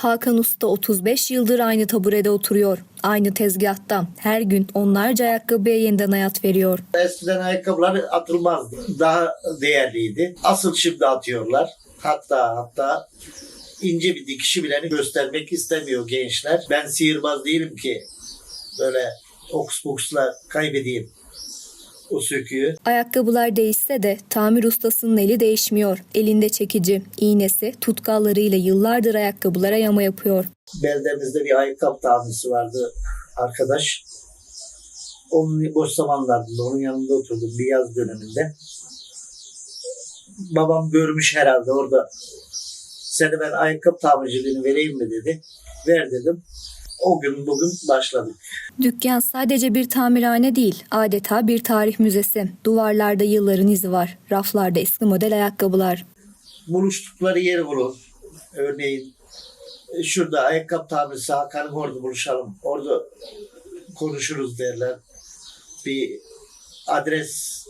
Hakan Usta 35 yıldır aynı taburede oturuyor. Aynı tezgahta her gün onlarca ayakkabıya yeniden hayat veriyor. Eskiden ayakkabılar atılmazdı. Daha değerliydi. Asıl şimdi atıyorlar. Hatta hatta ince bir dikişi bile göstermek istemiyor gençler. Ben sihirbaz değilim ki böyle oks kaybedeyim o söküğü. Ayakkabılar değişse de tamir ustasının eli değişmiyor. Elinde çekici, iğnesi, tutkallarıyla yıllardır ayakkabılara yama yapıyor. Beldemizde bir ayakkabı tamircisi vardı arkadaş. Onun boş zamanlarında onun yanında oturdum bir yaz döneminde. Babam görmüş herhalde orada. Seni ben ayakkabı tamirciliğini vereyim mi dedi. Ver dedim. O gün bugün başladık. Dükkan sadece bir tamirhane değil, adeta bir tarih müzesi. Duvarlarda yılların izi var, raflarda eski model ayakkabılar. Buluştukları yeri bulur. Örneğin e, şurada ayakkabı tamircisi Hakan'ın orada buluşalım. Orada konuşuruz derler. Bir adres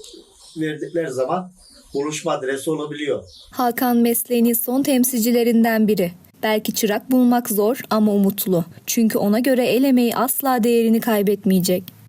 verdikleri zaman buluşma adresi olabiliyor. Hakan mesleğinin son temsilcilerinden biri. Belki çırak bulmak zor ama umutlu. Çünkü ona göre el emeği asla değerini kaybetmeyecek.